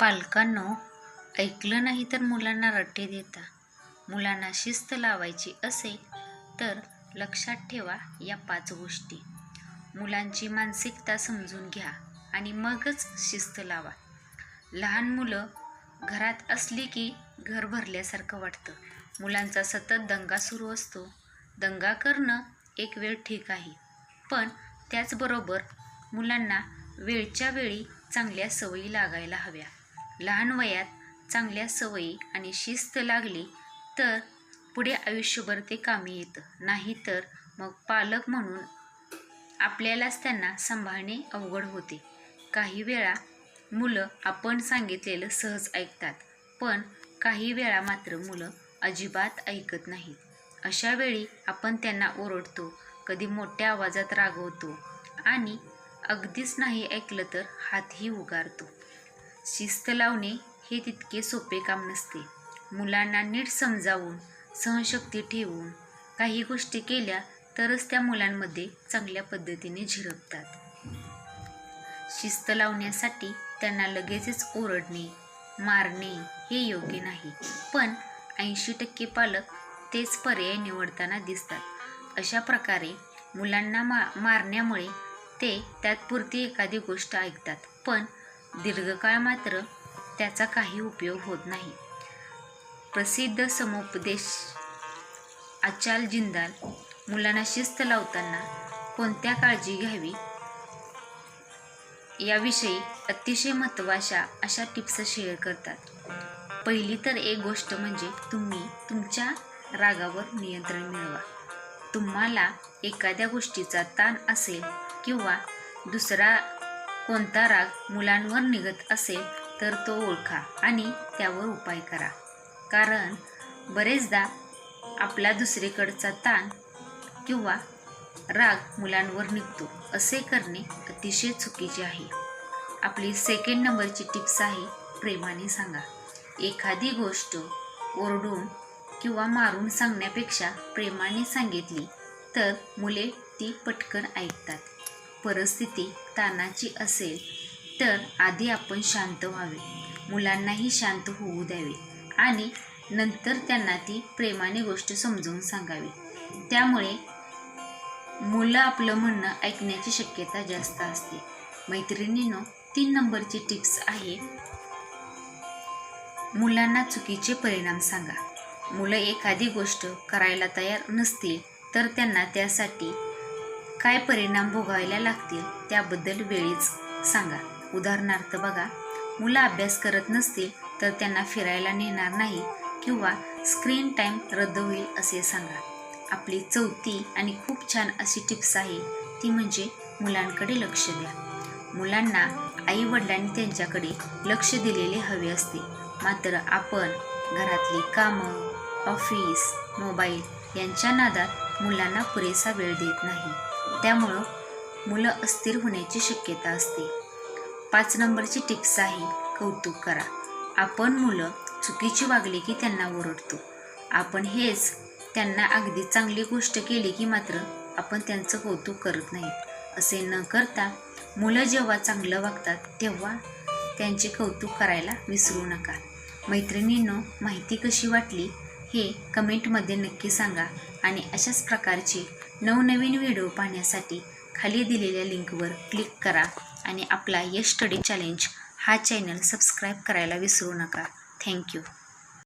पालकांनो ऐकलं नाही तर मुलांना रट्टे देता. मुलांना शिस्त लावायची असेल तर लक्षात ठेवा या पाच गोष्टी. मुलांची मानसिकता समजून घ्या आणि मगच शिस्त लावा. लहान मुलं घरात असली की घर भरल्यासारखं वाटतं. मुलांचा सतत दंगा सुरू असतो. दंगा करणं एक वेळ ठीक आहे. पण त्याचबरोबर मुलांना वेळच्या वेळी चांगल्या सवयी लागायला हव्या. लहान वयात चांगल्या सवयी आणि शिस्त लागली तर पुढे आयुष्यभर ते कामी येतं. नाही तर मग पालक म्हणून आपल्यालाच त्यांना सांभाळणे अवघड होते. काही वेळा मुलं आपण सांगितलेलं सहज ऐकतात पण काही वेळा मात्र मुलं अजिबात ऐकत नाहीत. अशा वेळी आपण त्यांना ओरडतो कधी मोठ्या आवाजात रागवतो आणि अगदीच नाही ऐकलं तर हातही उगारतो. शिस्त लावणे हे तितके सोपे काम नसते. मुलांना नीट समजावून सहनशक्ती ठेवून काही गोष्टी केल्या तरच त्या मुलांमध्ये चांगल्या पद्धतीने झिरपतात. शिस्त लावण्यासाठी त्यांना लगेचच ओरडणे मारणे हे योग्य नाही. पण ऐंशी टक्के पालक तेच पर्याय निवडताना दिसतात. अशा प्रकारे मुलांना मा मारण्यामुळे ते तात्पुरती एखादी गोष्ट ऐकतात. पण दीर्घकाळ मात्र त्याचा काही उपयोग होत नाही. प्रसिद्ध समुपदेश आचाल जिंदाल मुलांना शिस्त लावताना कोणत्या काळजी घ्यावी? याविषयी अतिशय महत्त्वाच्या अशा टिप्स शेअर करतात. पहिली तर एक गोष्ट म्हणजे तुम्ही तुमच्या रागावर नियंत्रण मिळवा. तुम्हाला एखाद्या गोष्टीचा ताण असेल किंवा दुसरा कोणता राग मुलांवर निघत असेल तर तो ओळखा आणि त्यावर उपाय करा. कारण बरेचदा आपला दुसरीकडचा ताण किंवा राग मुलांवर निघतो असे करणे अतिशय चुकीचे आहे. आपली सेकंड नंबरची टिप्स आहे प्रेमाने सांगा. एखादी गोष्ट ओरडून किंवा मारून सांगण्यापेक्षा प्रेमाने सांगितली तर मुले ती पटकन ऐकतात. परिस्थिती ताणाची असेल तर आधी आपण शांत व्हावे. मुलांनाही शांत होऊ द्यावे आणि नंतर त्यांना ती प्रेमाने गोष्ट समजवून सांगावी. त्यामुळे मुलं आपलं म्हणणं ऐकण्याची शक्यता जास्त असते. मैत्रिणीनं तीन नंबरची टिप्स आहे. मुलांना चुकीचे परिणाम सांगा. मुलं एखादी गोष्ट करायला तयार नसतील तर त्यांना त्यासाठी काय परिणाम भोगायला लागतील त्याबद्दल वेळीच सांगा. उदाहरणार्थ बघा मुलं अभ्यास करत नसतील तर त्यांना फिरायला नेणार नाही किंवा स्क्रीन टाईम रद्द होईल असे सांगा. आपली चौथी आणि खूप छान अशी टिप्स आहे ती म्हणजे मुलांकडे लक्ष द्या. मुलांना आई वडिलांनी त्यांच्याकडे लक्ष दिलेले हवे असते. मात्र आपण घरातली कामं ऑफिस मोबाईल यांच्या नादात मुलांना पुरेसा वेळ देत नाही. त्यामुळं मुलं अस्थिर होण्याची शक्यता असते. पाच नंबरची टिप्स आहे कौतुक करा. आपण मुलं चुकीची वागली की त्यांना ओरडतो. आपण हेच त्यांना अगदी चांगली गोष्ट केली की मात्र आपण त्यांचं कौतुक करत नाही. असे न करता मुलं जेव्हा चांगलं वागतात तेव्हा त्यांचे कौतुक करायला विसरू नका. मैत्रिणींनो माहिती कशी वाटली हे कमेंटमध्ये नक्की सांगा आणि अशाच प्रकारची नवनवीन व्हिडिओ पाहण्यासाठी खाली दिलेल्या लिंकवर क्लिक करा आणि आपला यश स्टडी चॅलेंज हा चॅनल सबस्क्राईब करायला विसरू नका. थँक्यू.